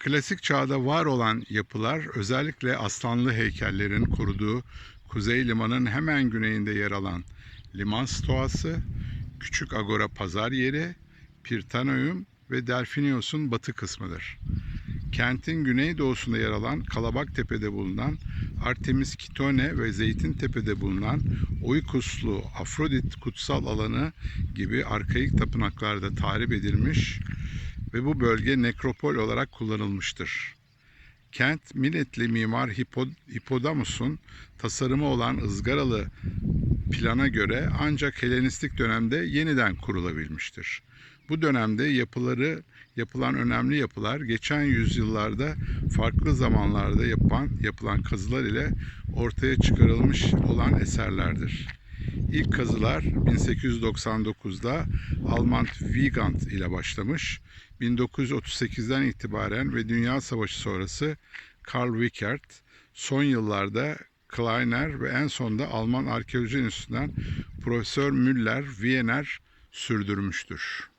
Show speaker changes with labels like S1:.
S1: Klasik çağda var olan yapılar özellikle aslanlı heykellerin koruduğu Kuzey Liman'ın hemen güneyinde yer alan liman stoğası, Küçük Agora pazar yeri, Pirtanoyum ve Delfinios'un batı kısmıdır. Kentin güneydoğusunda yer alan Kalabaktepe'de bulunan Artemis Kitone ve Zeytintepe'de bulunan Oykuslu Afrodit kutsal alanı gibi arkaik tapınaklarda tarif edilmiş ve bu bölge nekropol olarak kullanılmıştır. Kent Miletli mimar Hipo- Hipodamus'un tasarımı olan ızgaralı plana göre ancak Helenistik dönemde yeniden kurulabilmiştir. Bu dönemde yapıları yapılan önemli yapılar geçen yüzyıllarda farklı zamanlarda yapan yapılan kazılar ile ortaya çıkarılmış olan eserlerdir. İlk kazılar 1899'da Alman Wiegand ile başlamış. 1938'den itibaren ve Dünya Savaşı sonrası Karl Wickert, son yıllarda Kleiner ve en sonunda Alman Arkeoloji Enstitüsü'nden Profesör Müller, Wiener sürdürmüştür.